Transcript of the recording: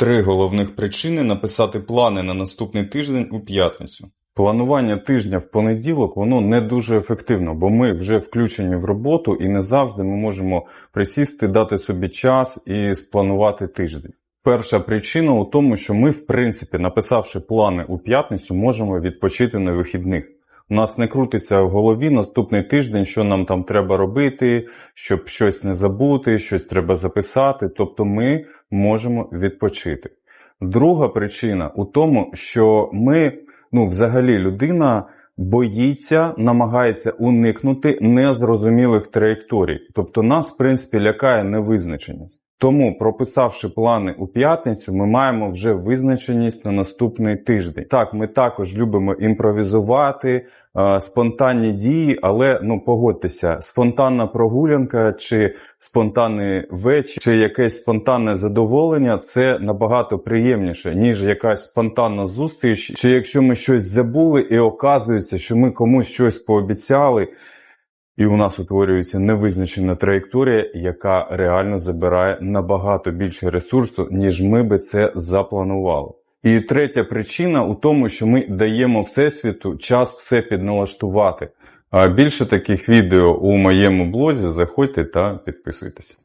Три головних причини написати плани на наступний тиждень у п'ятницю. Планування тижня в понеділок воно не дуже ефективно, бо ми вже включені в роботу і не завжди ми можемо присісти, дати собі час і спланувати тиждень. Перша причина у тому, що ми, в принципі, написавши плани у п'ятницю, можемо відпочити на вихідних. У нас не крутиться в голові наступний тиждень, що нам там треба робити, щоб щось не забути, щось треба записати. Тобто ми можемо відпочити. Друга причина у тому, що ми, ну, взагалі, людина боїться, намагається уникнути незрозумілих траєкторій. Тобто нас, в принципі, лякає невизначеність. Тому, прописавши плани у п'ятницю, ми маємо вже визначеність на наступний тиждень. Так, ми також любимо імпровізувати, е, спонтанні дії, але ну погодьтеся, спонтанна прогулянка чи спонтанний вечір, чи якесь спонтанне задоволення це набагато приємніше, ніж якась спонтанна зустріч, чи якщо ми щось забули і оказується, що ми комусь щось пообіцяли. І у нас утворюється невизначена траєкторія, яка реально забирає набагато більше ресурсу, ніж ми би це запланували. І третя причина у тому, що ми даємо Всесвіту час все підналаштувати. А більше таких відео у моєму блозі заходьте та підписуйтесь.